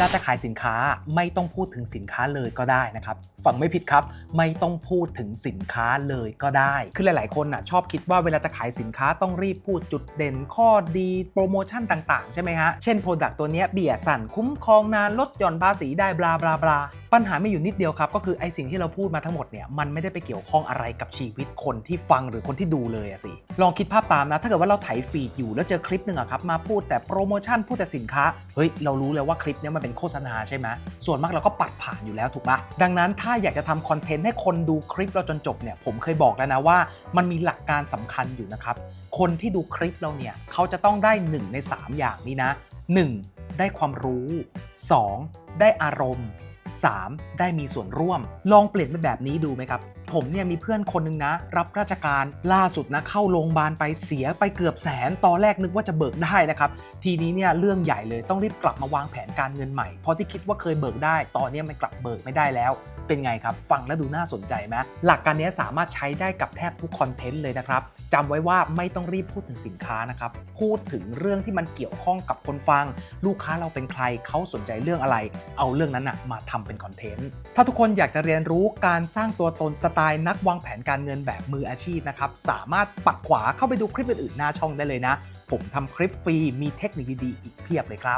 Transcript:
ลาจะขายสินค้าไม่ต้องพูดถึงสินค้าเลยก็ได้นะครับฟังไม่ผิดครับ ไม่ต้องพูดถึงสินค้าเลยก็ได้ คือหลาย ๆ คนน่ะชอบคิดว่าเวลาจะขายสินค้าต้องรีบพูดจุดเด่นข้อดีโปรโมชั่นต่าง ๆ ใช่ไหมฮะ เช่นโปรดักต์ตัวนี้เบี้ยสั่นคุ้มครองนานลดหย่อนภาษีได้บลาบลาบลาปัญหาไม่อยู่นิดเดียวครับก็คือไอสิ่งที่เราพูดมาทั้งหมดเนี่ยมันไม่ได้ไปเกี่ยวข้องอะไรกับชีวิตคนที่ฟังหรือคนที่ดูเลยอะสิลองคิดภาพตามนะ ถ้าเกิดว่าเราไถฟีดอยู่แล้วเจอคลิปหนึ่งอะครับมาพูดแต่โปรโมชั่นพูดแต่สินค้าเฮ้ยเรารู้เลยว่าคลิปนี้มันเป็นโฆษณาใช่ไหมส่วนมากเราก็ปัดผ่านอยู่แล้วถูกปะดังนั้นถ้าอยากจะทำคอนเทนต์ให้คนดูคลิปเราจนจบเนี่ยผมเคยบอกแล้วนะว่ามันมีหลักการสำคัญอยู่นะครับ คนที่ดูคลิปเราเนี่ยเขาจะต้องได้ 1 ใน 3 อย่างนี้นะ 1. ได้ความรู้ 2. ได้อารมณ์ 3. ได้มีส่วนร่วม ลองเปลี่ยนเป็นแบบนี้ดูไหมครับ ผมเนี่ยมีเพื่อนคนหนึงนะ รับราชการล่าสุดนะเข้าโรงพยาบาลไปเสียไปเกือบแสน ตอนแรกนึกว่าจะเบิกได้นะครับ ทีนี้เนี่ยเรื่องใหญ่เลยต้องรีบกลับมาวางแผนการเงินใหม่เพราะที่คิดว่าเคยเบิกได้ ตอนนี้มันกลับเบิกไม่ได้แล้ว เป็นไงครับ ฟังแล้วดูน่าสนใจไหมหลักการนี้สามารถใช้ได้กับแทบทุกคอนเทนต์เลยนะครับจำไว้ว่าไม่ต้องรีบพูดถึงสินค้านะครับ พูดถึงเรื่องที่มันเกี่ยวข้องกับคนฟัง ลูกค้าเราเป็นใครเขาสนใจเรื่องอะไร เอาเรื่องนั้นนะมาทำเป็นคอนเทนต์ ถ้าทุกคนอยากจะเรียนรู้การสร้างตัวตนสไตล์นักวางแผนการเงินแบบมืออาชีพนะครับ สามารถปัดขวาเข้าไปดูคลิปอื่นๆหน้าช่องได้เลยนะ ผมทำคลิปฟรีมีเทคนิคดีๆอีกเพียบเลยครับ